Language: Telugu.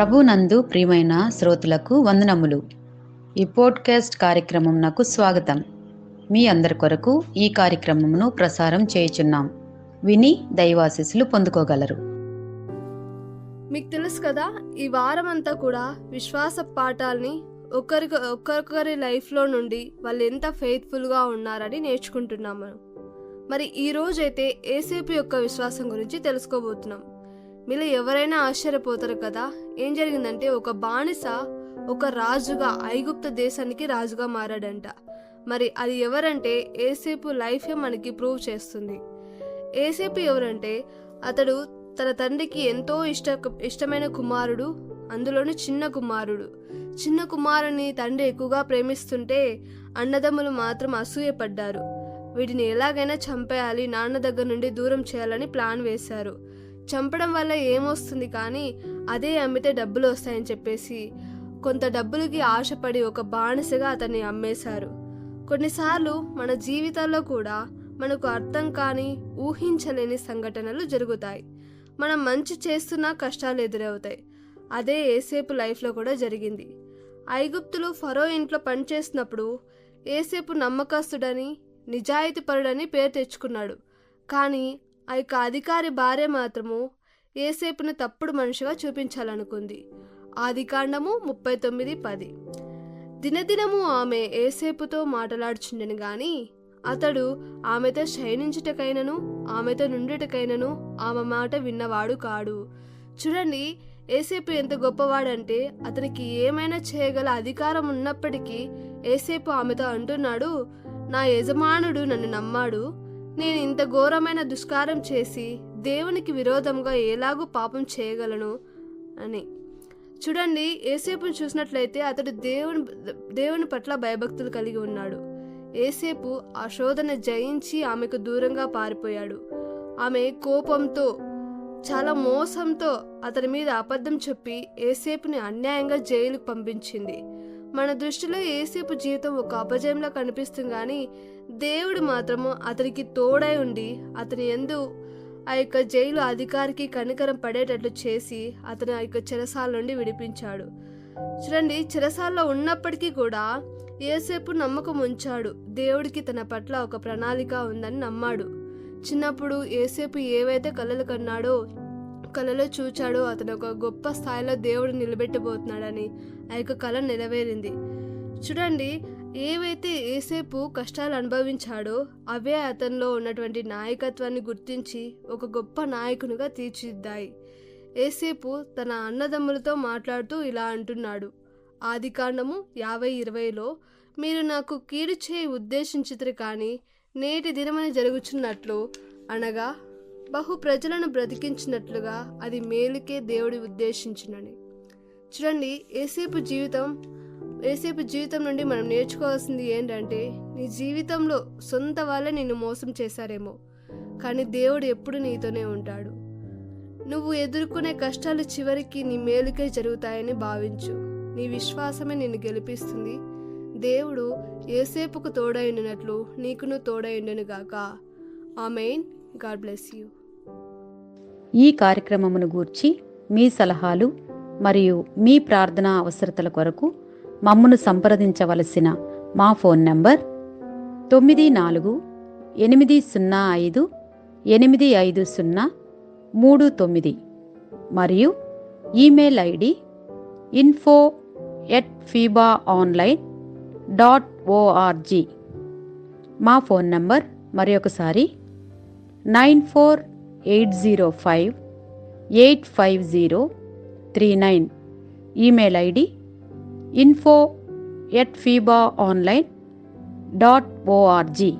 ప్రభునందు ప్రియమైన శ్రోతలకు వందనములు. ఈ పోడ్కాస్ట్ కార్యక్రమం నాకు స్వాగతం. మీ అందరి కొరకు ఈ కార్యక్రమమును ప్రసారం చేయుచున్నాం. విని దైవాశీస్సులు పొందుకోగలరు. మీకు తెలుసు కదా ఈ వారం అంతా కూడా విశ్వాస పాఠాలని ఒకరికి ఒక్కొక్కరి లైఫ్లో నుండి వాళ్ళు ఎంత ఫెయిత్ఫుల్గా ఉన్నారని నేర్చుకుంటున్నాము మరి ఈ రోజైతే ఏసేపు యొక్క విశ్వాసం గురించి తెలుసుకోబోతున్నాం. మీలో ఎవరైనా ఆశ్చర్యపోతారు కదా? ఏం జరిగిందంటే ఒక బానిస ఒక రాజుగా ఐగుప్త దేశానికి రాజుగా మారాడంట. మరి అది ఎవరంటే ఏసేపు లైఫే మనకి ప్రూవ్ చేస్తుంది. ఏసేపు ఎవరంటే అతడు తన తండ్రికి ఎంతో ఇష్ట ఇష్టమైన కుమారుడు అందులోని చిన్న కుమారుడు. చిన్న కుమారుని తండ్రి ఎక్కువగా ప్రేమిస్తుంటే అన్నదమ్ములు మాత్రం అసూయపడ్డారు. వీటిని ఎలాగైనా చంపేయాలి నాన్న దగ్గర నుండి దూరం చేయాలని ప్లాన్ వేశారు. చంపడం వల్ల ఏమొస్తుంది కానీ అదే అమ్మితే డబ్బులు వస్తాయని చెప్పేసి కొంత డబ్బులకి ఆశపడి ఒక బానిసగా అతన్ని అమ్మేశారు. కొన్నిసార్లు మన జీవితాల్లో కూడా మనకు అర్థం కాని ఊహించలేని సంఘటనలు జరుగుతాయి. మనం మంచి చేస్తున్నా కష్టాలు ఎదురవుతాయి. అదే ఏసేపు లైఫ్లో కూడా జరిగింది. ఐగుప్తులు ఫరో ఇంట్లో పనిచేసినప్పుడు ఏసేపు నమ్మకస్తుడని నిజాయితీపరుడని పేరు తెచ్చుకున్నాడు. కానీ ఆ యొక్క అధికారి భార్య మాత్రము ఏసేపును తప్పుడు మనిషిగా చూపించాలనుకుంది. ఆదికాండము ముప్పై తొమ్మిది పది. దినదినము ఆమె ఏసేపుతో మాట్లాడుచుండెను గాని అతడు ఆమెతో శయనించుటకైనను ఆమెతో నుండుటకైనను ఆమె మాట విన్నవాడు కాడు. చూడండి ఏసేపు ఎంత గొప్పవాడంటే అతనికి ఏమైనా చేయగల అధికారం ఉన్నప్పటికీ ఏసేపు ఆమెతో అంటున్నాడు నా యజమానుడు నన్ను నమ్మాడు నేను ఇంత ఘోరమైన దుష్కారం చేసి దేవునికి విరోధంగా ఎలాగూ పాపం చేయగలను అని. చూడండి ఏసేపును చూసినట్లయితే అతడు దేవుని దేవుని పట్ల భయభక్తులు కలిగి ఉన్నాడు. ఏసేపు ఆ శోధన జయించి ఆమెకు దూరంగా పారిపోయాడు. ఆమె కోపంతో చాలా మోసంతో అతని మీద అబద్ధం చెప్పి ఏసేపుని అన్యాయంగా జైలుకు పంపించింది. మన దృష్టిలో ఏసేపు జీవితం ఒక అపజయంలా కనిపిస్తుంది కానీ దేవుడు మాత్రము అతనికి తోడై ఉండి అతని ఎందు ఆ యొక్క జైలు అధికారికి కనికరం పడేటట్లు చేసి అతను ఆ యొక్క చెరసాల నుండి విడిపించాడు. చూడండి చెరసాల్లో ఉన్నప్పటికీ కూడా ఏసేపు నమ్మకం ఉంచాడు. దేవుడికి తన పట్ల ఒక ప్రణాళిక ఉందని నమ్మాడు. చిన్నప్పుడు ఏసేపు ఏవైతే కలలు కన్నాడో కలలో చూచాడు అతను. ఒక గొప్ప స్థాయిలో దేవుడు నిలబెట్టబోతున్నాడని ఆ యొక్క కళ నెరవేరింది. చూడండి ఏవైతే ఏసేపు కష్టాలు అనుభవించాడో అవే అతనిలో ఉన్నటువంటి నాయకత్వాన్ని గుర్తించి ఒక గొప్ప నాయకునిగా తీర్చిదిద్దాయి. ఏసేపు తన అన్నదమ్ములతో మాట్లాడుతూ ఇలా అంటున్నాడు. ఆదికాండము యాభై ఇరవైలో మీరు నాకు కీడు చేయి ఉద్దేశించితురు కానీ నేటి దినమని జరుగుచున్నట్లు అనగా బహు ప్రజలను బ్రతికించినట్లుగా అది మేలుకే దేవుడి ఉద్దేశించినని చూడండి ఏసేపు జీవితం ఏసేపు జీవితం నుండి మనం నేర్చుకోవాల్సింది ఏంటంటే నీ జీవితంలో సొంత వాళ్ళే నిన్ను మోసం చేశారేమో కానీ దేవుడు ఎప్పుడు నీతోనే ఉంటాడు. నువ్వు ఎదుర్కొనే కష్టాలు చివరికి నీ మేలుకే జరుగుతాయని భావించు. నీ విశ్వాసమే నిన్ను గెలిపిస్తుంది. దేవుడు ఏసేపుకు తోడైండినట్లు నీకును తోడైండునుగాక గాక మెయిన్ గాడ్ బ్లెస్ యూ. ఈ కార్యక్రమమును గూర్చి మీ సలహాలు మరియు మీ ప్రార్థనా అవసరతల కొరకు మమ్మను సంప్రదించవలసిన మా ఫోన్ నంబర్ తొమ్మిది నాలుగు ఎనిమిది సున్నా ఐదు ఎనిమిది ఐదు సున్నా మూడు తొమ్మిది మరియు email ID info at Fiba online dot org మా ఫోన్ నంబర్ మరి ఒకసారి nine four eight zero five eight five zero three nine email ID info at Fiba online dot org